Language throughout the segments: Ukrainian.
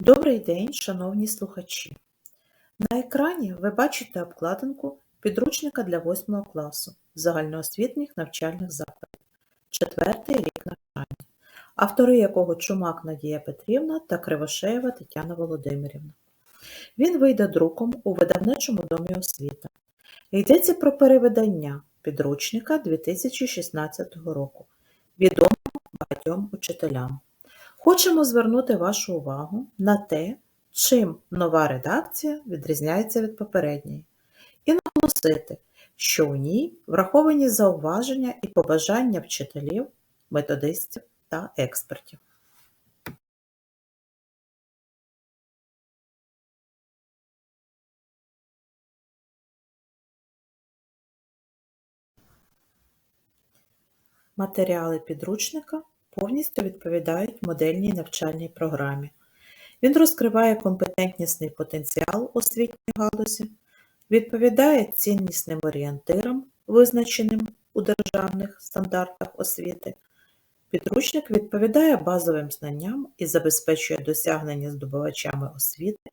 Добрий день, шановні слухачі! На екрані ви бачите обкладинку підручника для 8 класу загальноосвітніх навчальних закладів, четвертий рік навчання, автори якого Чумак Надія Петрівна та Кривошеєва Тетяна Володимирівна. Він вийде друком у видавничому домі освіта. Йдеться про перевидання підручника 2016 року, відомого багатьом учителям. Хочемо звернути вашу увагу на те, чим нова редакція відрізняється від попередньої, і наголосити, що у ній враховані зауваження і побажання вчителів, методистів та експертів. Матеріали підручника повністю відповідають модельній навчальній програмі. Він розкриває компетентнісний потенціал освітньої галузі, відповідає ціннісним орієнтирам, визначеним у державних стандартах освіти. Підручник відповідає базовим знанням і забезпечує досягнення здобувачами освіти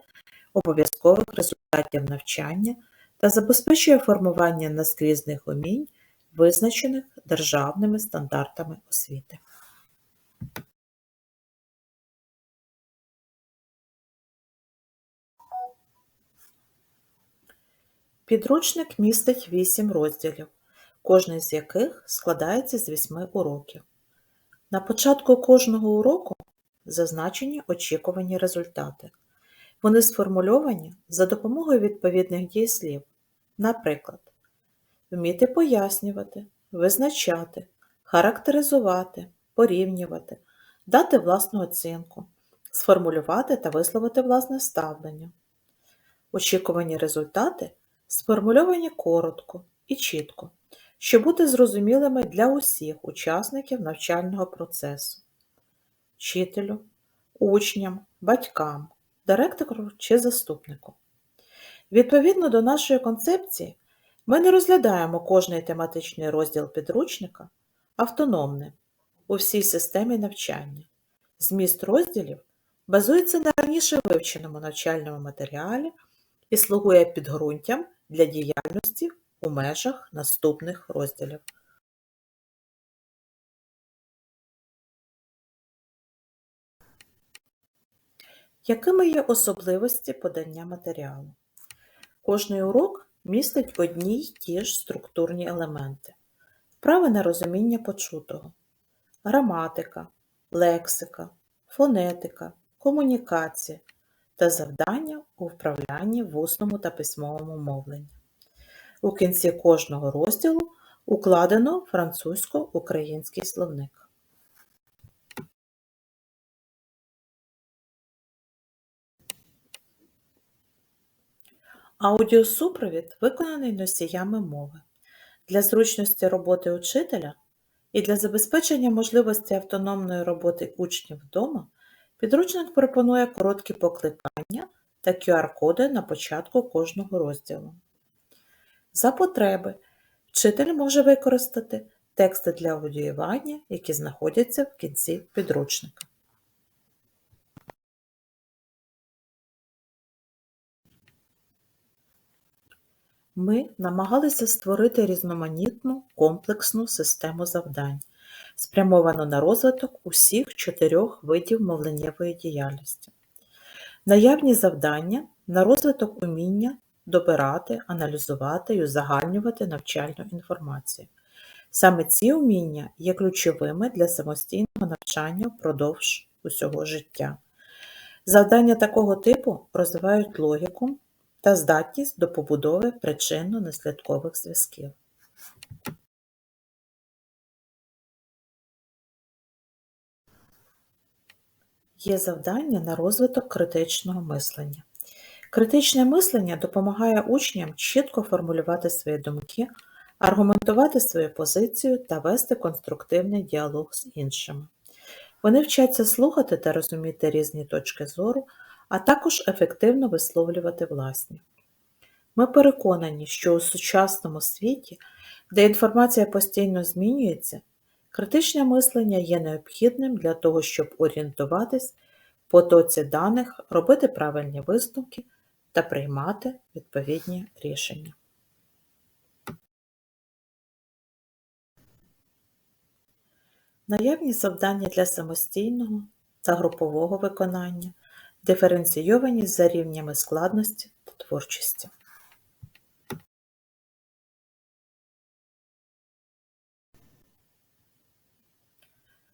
обов'язкових результатів навчання та забезпечує формування наскрізних умінь, визначених державними стандартами освіти. Підручник містить 8 розділів, кожний з яких складається з 8 уроків. На початку кожного уроку зазначені очікувані результати. Вони сформульовані за допомогою відповідних дієслів. Наприклад, вміти пояснювати, визначати, характеризувати, порівнювати, дати власну оцінку, сформулювати та висловити власне ставлення. Очікувані результати сформульовані коротко і чітко, щоб бути зрозумілими для усіх учасників навчального процесу, вчителю, учням, батькам, директору чи заступнику. Відповідно до нашої концепції, ми не розглядаємо кожний тематичний розділ підручника автономним у всій системі навчання. Зміст розділів базується на раніше вивченому навчальному матеріалі і слугує підґрунтям для діяльності у межах наступних розділів. Якими є особливості подання матеріалу? Кожний урок містить одні й ті ж структурні елементи, вправи на розуміння почутого, граматика, лексика, фонетика, комунікація та завдання у вправлянні в усному та письмовому мовленні. У кінці кожного розділу укладено французько-український словник. Аудіосупровід виконаний носіями мови. Для зручності роботи учителя і для забезпечення можливості автономної роботи учнів вдома підручник пропонує короткі покликання та QR-коди на початку кожного розділу. За потреби вчитель може використати тексти для аудіювання, які знаходяться в кінці підручника. Ми намагалися створити різноманітну комплексну систему завдань, спрямовану на розвиток усіх чотирьох видів мовленнєвої діяльності. Наявні завдання на розвиток уміння добирати, аналізувати і узагальнювати навчальну інформацію. Саме ці уміння є ключовими для самостійного навчання впродовж усього життя. Завдання такого типу розвивають логіку та здатність до побудови причинно-наслідкових зв'язків. Є завдання на розвиток критичного мислення. Критичне мислення допомагає учням чітко формулювати свої думки, аргументувати свою позицію та вести конструктивний діалог з іншими. Вони вчаться слухати та розуміти різні точки зору, а також ефективно висловлювати власні. Ми переконані, що у сучасному світі, де інформація постійно змінюється, критичне мислення є необхідним для того, щоб орієнтуватись потоці даних, робити правильні висновки та приймати відповідні рішення. Наявні завдання для самостійного та групового виконання, диференційовані за рівнями складності та творчості.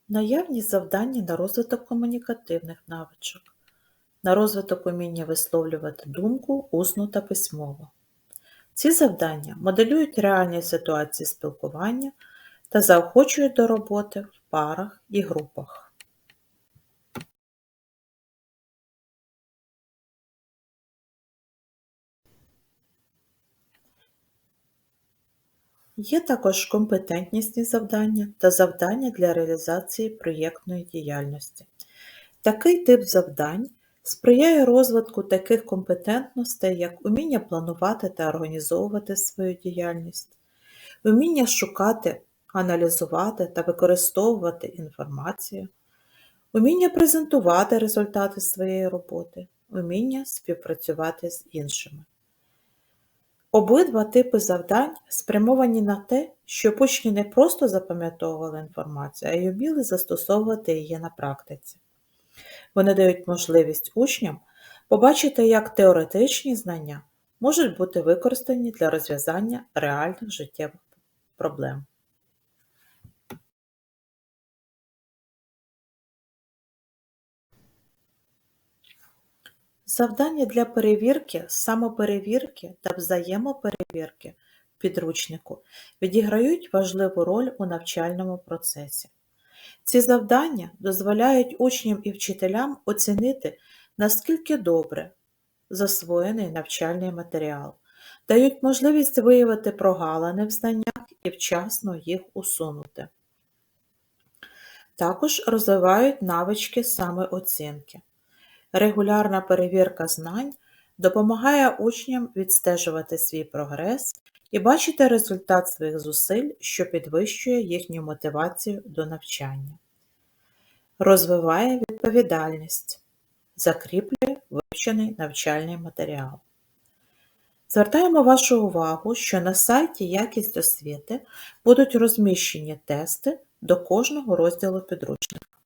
Наявні завдання на розвиток комунікативних навичок, на розвиток уміння висловлювати думку усно та письмово. Ці завдання моделюють реальні ситуації спілкування та заохочують до роботи в парах і групах. Є також компетентнісні завдання та завдання для реалізації проєктної діяльності. Такий тип завдань сприяє розвитку таких компетентностей, як уміння планувати та організовувати свою діяльність, уміння шукати, аналізувати та використовувати інформацію, уміння презентувати результати своєї роботи, уміння співпрацювати з іншими. Обидва типи завдань спрямовані на те, щоб учні не просто запам'ятовували інформацію, а й вміли застосовувати її на практиці. Вони дають можливість учням побачити, як теоретичні знання можуть бути використані для розв'язання реальних життєвих проблем. Завдання для перевірки, самоперевірки та взаємоперевірки підручнику відіграють важливу роль у навчальному процесі. Ці завдання дозволяють учням і вчителям оцінити, наскільки добре засвоєний навчальний матеріал, дають можливість виявити прогалини в знаннях і вчасно їх усунути. Також розвивають навички самооцінки. Регулярна перевірка знань допомагає учням відстежувати свій прогрес і бачити результат своїх зусиль, що підвищує їхню мотивацію до навчання. Розвиває відповідальність, закріплює вивчений навчальний матеріал. Звертаємо вашу увагу, що на сайті Якість освіти будуть розміщені тести до кожного розділу підручника.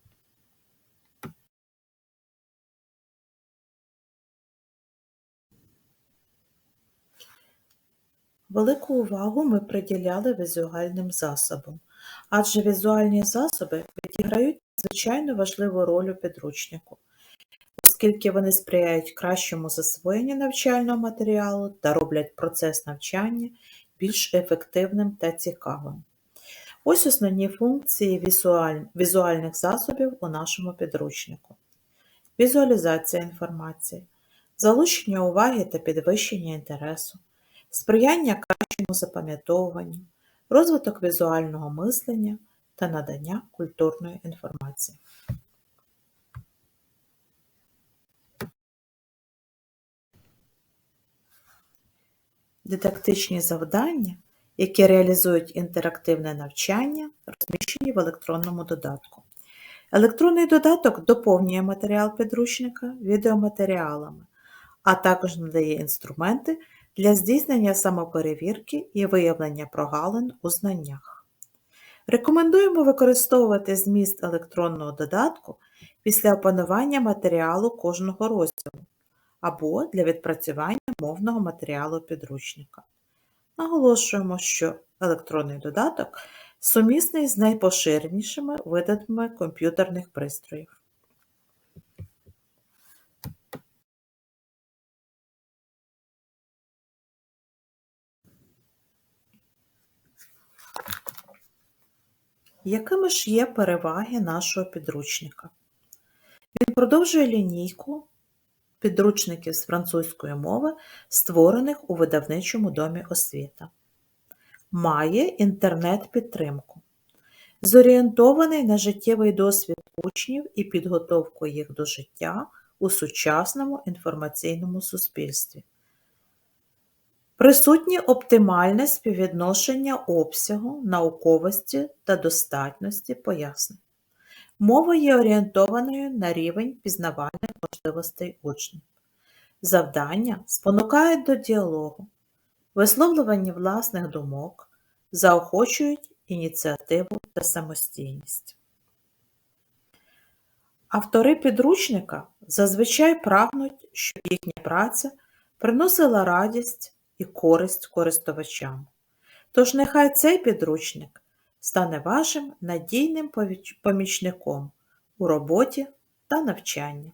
Велику увагу ми приділяли візуальним засобам, адже візуальні засоби відіграють надзвичайно важливу роль у підручнику, оскільки вони сприяють кращому засвоєнню навчального матеріалу та роблять процес навчання більш ефективним та цікавим. Ось основні функції візуальних засобів у нашому підручнику. Візуалізація інформації, залучення уваги та підвищення інтересу сприяння кращому запам'ятовуванню, розвиток візуального мислення та надання культурної інформації. Дидактичні завдання, які реалізують інтерактивне навчання, розміщені в електронному додатку. Електронний додаток доповнює матеріал підручника відеоматеріалами, а також надає інструменти для здійснення самоперевірки і виявлення прогалин у знаннях. Рекомендуємо використовувати зміст електронного додатку після опанування матеріалу кожного розділу або для відпрацювання мовного матеріалу підручника. Наголошуємо, що електронний додаток сумісний з найпоширенішими видами комп'ютерних пристроїв. Якими ж є переваги нашого підручника? Він продовжує лінійку підручників з французької мови, створених у видавничому домі освіта. Має інтернет-підтримку. Зорієнтований на життєвий досвід учнів і підготовку їх до життя у сучасному інформаційному суспільстві. Присутнє оптимальне співвідношення обсягу, науковості та достатності пояснень. Мова є орієнтованою на рівень пізнавальних можливостей учнів. Завдання спонукають до діалогу, висловлювання власних думок, заохочують ініціативу та самостійність. Автори підручника зазвичай прагнуть, щоб їхня праця приносила радість і користь користувачам. Тож нехай цей підручник стане вашим надійним помічником у роботі та навчанні.